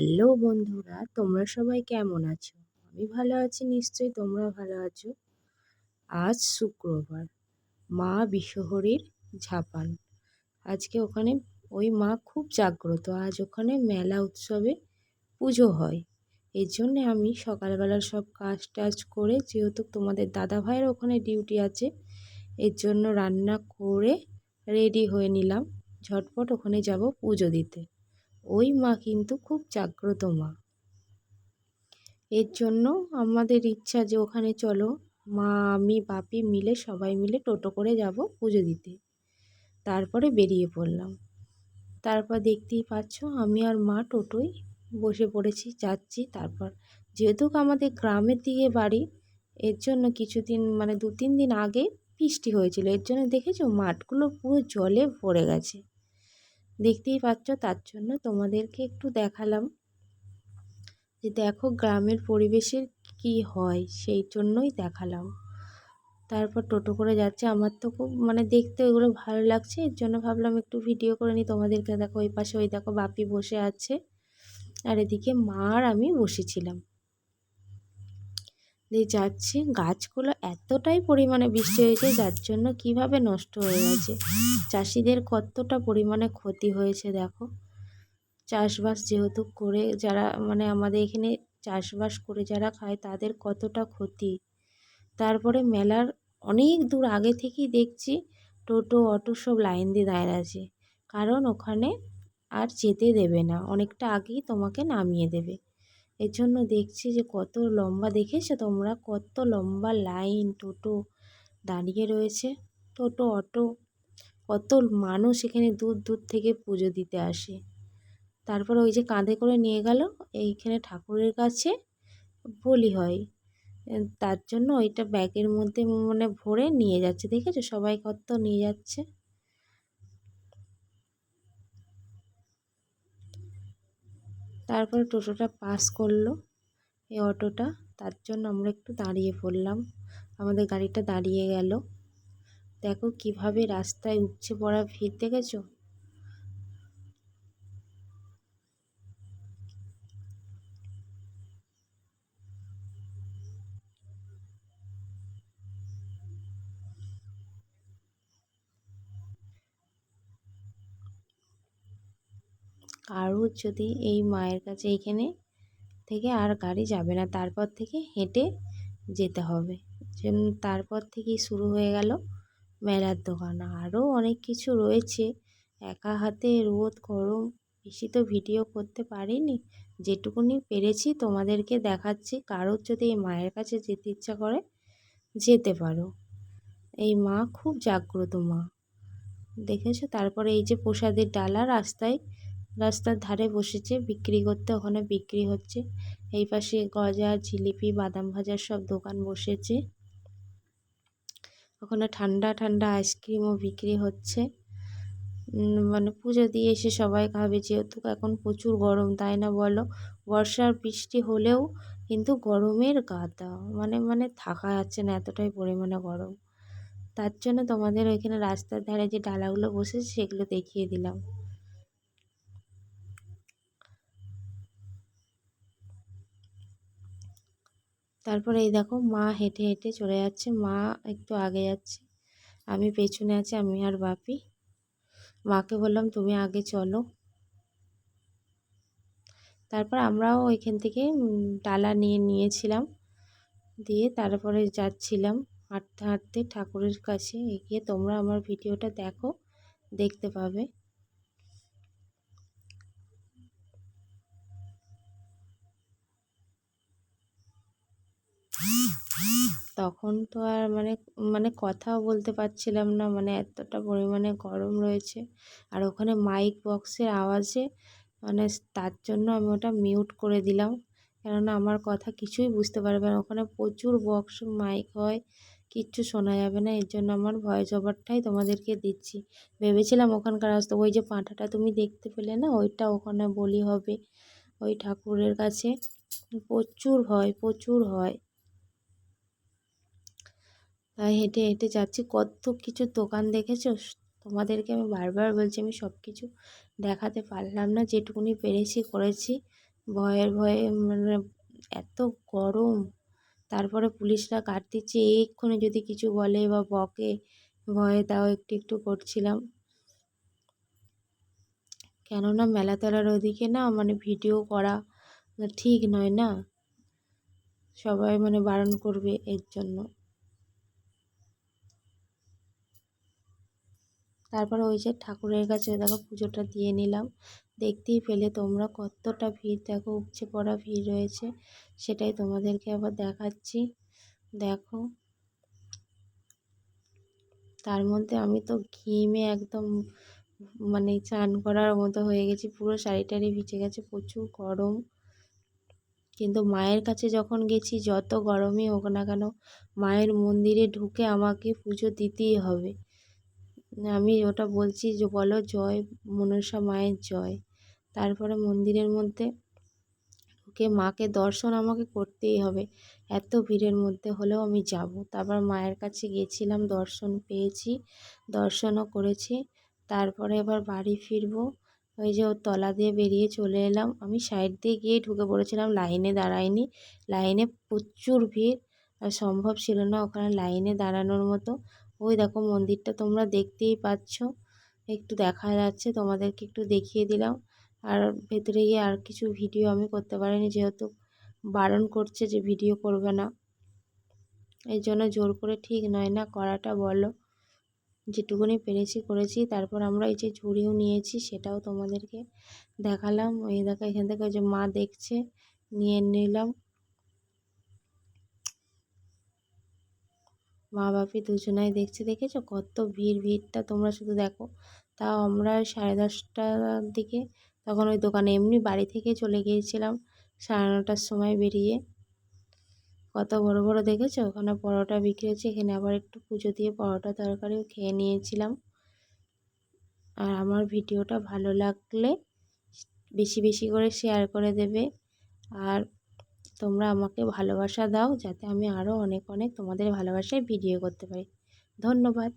Hello বন্ধুরা, তোমরা সবাই কেমন আছো? আমি ভালো আছি নিশ্চয়ই, তোমরা ভালো আছো? আজ শুক্রবার, মা বিশ্বহরীর ঝাপান। আজকে ওখানে ওই মা খুব জাগ্রত, আজ ওখানে মেলা উৎসবে পুজো হয়। এর জন্যে আমি সকালবেলা সব কাজ টাজ করে, যেহেতু তোমাদের দাদা ভাইয়ের ওখানে ডিউটি আছে, এর জন্য রান্না করে রেডি হয়ে নিলাম। ঝটপট ওখানে যাব পুজো দিতে। ওই মা কিন্তু খুব জাগ্রত মা। এর জন্য আমাদের ইচ্ছা যে ওখানে চলো, মা, আমি, বাপি মিলে, সবাই মিলে টোটো করে যাব পুজো দিতে। তারপরে বেরিয়ে পড়লাম। তারপর দেখতেই পাচ্ছ আমি আর মা টোটোই বসে পড়েছি, যাচ্ছি তারপর। যেহেতু আমাদের গ্রামের দিকে বাড়ি, এর জন্য কিছুদিন মানে দু তিন দিন আগে বৃষ্টি হয়েছিল। এর জন্য দেখেছ মাঠগুলো পুরো জলে ভরে গেছে। দেখতেই পাচ্ছ, তার জন্য তোমাদেরকে একটু দেখালাম যে দেখো গ্রামের পরিবেশের কি হয়, সেই জন্যই দেখালাম। তারপর টোটো করে যাচ্ছে, আমার তো খুব মানে দেখতে ওগুলো ভালো লাগছে, এর জন্য ভাবলাম একটু ভিডিও করে নিই, তোমাদেরকে দেখো ওই পাশে ওই দেখো বাপি বসে আছে, আর এদিকে মা আর আমি বসেছিলাম। দিয়ে যাচ্ছি। গাছগুলো এতটাই পরিমাণে বৃষ্টি হয়েছে, যার জন্য কীভাবে নষ্ট হয়ে গেছে? চাষিদের কতটা পরিমাণে ক্ষতি হয়েছে দেখো। চাষবাস যেহেতু করে যারা মানে আমাদের এখানে চাষবাস করে যারা খায়, তাদের কতটা ক্ষতি? তারপরে মেলার অনেক দূর আগে থেকেই দেখছি, টোটো, অটো সব লাইন দিয়ে দাঁড়িয়ে আছে। কারণ ওখানে আর যেতে দেবে না, অনেকটা আগেই তোমাকে নামিয়ে দেবে। এর জন্য দেখছি যে কত লম্বা, দেখেছ তোমরা? কত লম্বা লাইন, টোটো দাঁড়িয়ে রয়েছে। টোটো, অটো, কত মানুষ এখানে দূর দূর থেকে পুজো দিতে আসে। তারপর ওই যে কাঁধে করে নিয়ে গেল, এইখানে ঠাকুরের কাছে বলি হয়। তার জন্য ওইটা ব্যাগের মধ্যে মানে ভরে নিয়ে যাচ্ছে, দেখেছ? সবাই কত নিয়ে যাচ্ছে। তারপরে টোটোটা পাস করল, এই অটোটা। তার জন্য আমরা একটু দাঁড়িয়ে পড়লাম। আমাদের গাড়িটা দাঁড়িয়ে গেল। দেখো কীভাবে রাস্তায় উপচে পড়া ভিড় দেখেছ? কারোর যদি এই মায়ের কাছে এইখানে থেকে আর গাড়ি যাবে না, তারপর থেকে হেঁটে যেতে হবে। তারপর থেকেই শুরু হয়ে গেল মেলার দোকান। আরও অনেক কিছু রয়েছে। একা হাতে রোদ, গরম, বেশি তো ভিডিও করতে পারিনি। যেটুকুনি পেরেছি তোমাদেরকে দেখাচ্ছি। কারোর যদি এই মায়ের কাছে যেতে ইচ্ছা করে, যেতে পারো। এই মা খুব জাগ্রত মা। দেখেছ? তারপরে এই যে প্রসাদের ডালা রাস্তায় রাস্তার ধারে বসেছে, বিক্রি করতে ওখানে বিক্রি হচ্ছে। এই পাশে গজা, জিলিপি, বাদাম ভাজার সব দোকান বসেছে। ওখানে ঠান্ডা ঠান্ডা আইসক্রিমও বিক্রি হচ্ছে। মানে পুজো দিয়ে এসে সবাই খাবে, যেহেতু এখন প্রচুর গরম, তাই না বলো? বর্ষার বৃষ্টি হলেও কিন্তু গরমের গাদা মানে মানে থাকা যাচ্ছে না এতটাই পরিমাণে গরম। তার জন্য তোমাদের ওইখানে রাস্তার ধারে যে ডালাগুলো বসেছে, সেগুলো দেখিয়ে দিলাম। তারপরে এই দেখো মা হেঁটে হেঁটে চলে যাচ্ছে, মা একটু আগে যাচ্ছে। আমি পেছনে আছি, আমি আর বাপি। মাকে বললাম, তুমি আগে চলো। তারপর আমরাও ওইখান থেকে ডালা নিয়ে নিয়েছিলাম। দিয়ে তারপরে যাচ্ছিলাম হাঁটতে হাঁটতে ঠাকুরের কাছে। এগিয়ে তোমরা আমার ভিডিওটা দেখো, দেখতে পাবে। তখন তো আর মানে মানে কথাও বলতে পারছিলাম না। মানে এতটা পরিমাণে গরম রয়েছে। আর ওখানে মাইক বক্সের আওয়াজে মানে তার জন্য আমি ওটা মিউট করে দিলাম। কেননা আমার কথা কিছুই বুঝতে পারবে না। ওখানে প্রচুর বক্স মাইক হয়, কিচ্ছু শোনা যাবে না। এর জন্য আমার ভয়েস ওভারটাই তোমাদেরকে দিচ্ছি। ভেবেছিলাম ওখানকার রাস্তা ওই যে পাঁঠাটা তুমি দেখতে পেলে না, ওইটা ওখানে বলি হবে। ওই ঠাকুরের কাছে প্রচুর হয় প্রচুর হয়। হেঁটে হেঁটে যাচ্ছি। কত কিছু দোকান দেখেছ? তোমাদেরকে আমি বারবার বলছি, আমি সব কিছু দেখাতে পারলাম না। যেটুকুনি পেরেছি, করেছি। ভয়ের ভয়ে মানে এত গরম। তারপরে পুলিশরা কাট দিচ্ছে। এক্ষুনি যদি কিছু বলে বা বকে, ভয়ে তাও একটু একটু করছিলাম। কেননা মেলা তেলার ওদিকে না মানে ভিডিও করা ঠিক নয় না। সবাই মানে বারণ করবে এর জন্য। তারপরে ওই যে ঠাকুরের কাছে দেখো পুজোটা দিয়ে নিলাম। দেখতেই পেলে তোমরা কতটা ভিড়। দেখো উপচে পড়া ভিড় রয়েছে, সেটাই তোমাদেরকে আবার দেখাচ্ছি। দেখো। তার মধ্যে আমি তো ঘিমে একদম মানে চান করার মতো হয়ে গেছি। পুরো শাড়ি টাড়ি ভিজে গেছে, প্রচুর গরম। কিন্তু মায়ের কাছে যখন গেছি, যত গরমই হোক না কেন, মায়ের মন্দিরে ঢুকে আমাকে পুজো দিতেই হবে। আমি ওটা বলছি যে, বলো জয়, মনসা মায়ের জয়। তারপরে মন্দিরের মধ্যে ঢুকে মাকে দর্শন আমাকে করতেই হবে। এত ভিড়ের মধ্যে হলেও আমি যাব। তারপর মায়ের কাছে গেছিলাম দর্শন পেয়েছি, দর্শনও করেছি। তারপরে এবার বাড়ি ফিরবো। ওই যে ওর তলা দিয়ে বেরিয়ে চলে এলাম। আমি সাইড দিয়ে গিয়ে ঢুকে পড়েছিলাম, লাইনে দাঁড়াইনি। লাইনে প্রচুর ভিড়, আর সম্ভব ছিল না ওখানে লাইনে দাঁড়ানোর মতো। ওই দেখো মন্দিরটা তোমরা দেখতেই পাচ্ছ। একটু দেখা যাচ্ছে, তোমাদেরকে একটু দেখিয়ে দিলাম। আর ভেতরে গিয়ে আর কিছু ভিডিও আমি করতে পারিনি, যেহেতু বারণ করছে যে ভিডিও করবে না। এই জন্য জোর করে ঠিক নয় না, করাটা বলো। যেটুকুনি পেরেছি করেছি, তারপর আমরা এই যে ঝুড়িও নিয়েছি, সেটাও তোমাদেরকে দেখালাম। এই দেখা এখান থেকে যে মা দেখছে, নিয়ে নিলাম। মা বাপি দুজনাই দেখছে, দেখেছ? কত ভিড়, ভিড়টা তোমরা শুধু দেখো। তাও আমরা সাড়ে দশটার দিকে তখন ওই দোকানে এমনি বাড়ি থেকে চলে গিয়েছিলাম সাড়ে নটার সময় বেরিয়ে। কত বড় বড় দেখেছ? ওখানে পরোটা বিক্রি হচ্ছে, এখানে আবার একটু পুজো দিয়ে পরোটা তরকারিও খেয়ে নিয়েছিলাম। আর আমার ভিডিওটা ভালো লাগলে বেশি বেশি করে শেয়ার করে দেবে। আর তোমরা আমাকে ভালোবাসা দাও, যাতে আমি আরও অনেক অনেক তোমাদের ভালোবাসায় ভিডিও করতে পারি। ধন্যবাদ।